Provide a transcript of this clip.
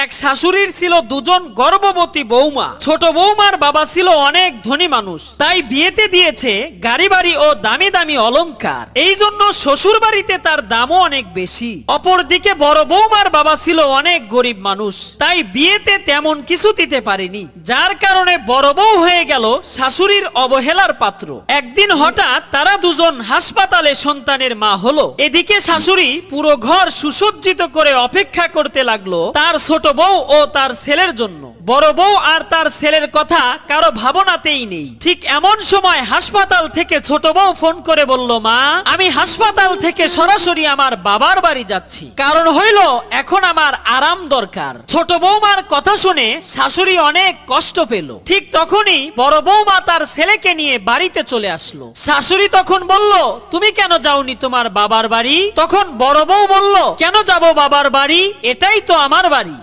এক শাশুড়ির ছিল দুজন গর্ভবতী বৌমা। ছোট বৌমার বাবা ছিল অনেক ধনী মানুষ। তাই বিয়েতে দিয়েছে গাড়ি বাড়ি ও দামি দামি অলংকার। এই জন্য শ্বশুর বাড়িতে তার দামও অনেক বেশি। অপরদিকে বড় বৌমার বাবা ছিল অনেক গরিব মানুষ। তাই বিয়েতে তেমন কিছু দিতে পারেনি। যার কারণে বড় বউ হয়ে গেল শাশুড়ির অবহেলার পাত্র। একদিন হঠাৎ তারা দুজন হাসপাতালে সন্তানের মা হলো। এদিকে শাশুড়ি পুরো ঘর সুসজ্জিত করে অপেক্ষা করতে লাগল। তার ছোট বউ ও তার ছেলের জন্য। বড় বউ আর তার ছেলের কথা কারও ভাবনাতেই নেই। ঠিক এমন সময় হাসপাতাল থেকে ছোট বউ ফোন করে বলল, মা, আমি হাসপাতাল থেকে সরাসরি আমার বাবার বাড়ি যাচ্ছি। কারণ হইল, এখন আমার আরাম দরকার। ছোট বৌমার কথা শুনে শাশুড়ি অনেক কষ্ট পেল। ঠিক তখনই বড় বৌমা তার ছেলেকে নিয়ে বাড়িতে চলে আসলো। শাশুড়ি তখন বলল, তুমি কেন যাওনি তোমার বাবার বাড়ি? তখন বড় বউ বলল, কেন যাব বাবার বাড়ি? এটাই তো আমার বাড়ি।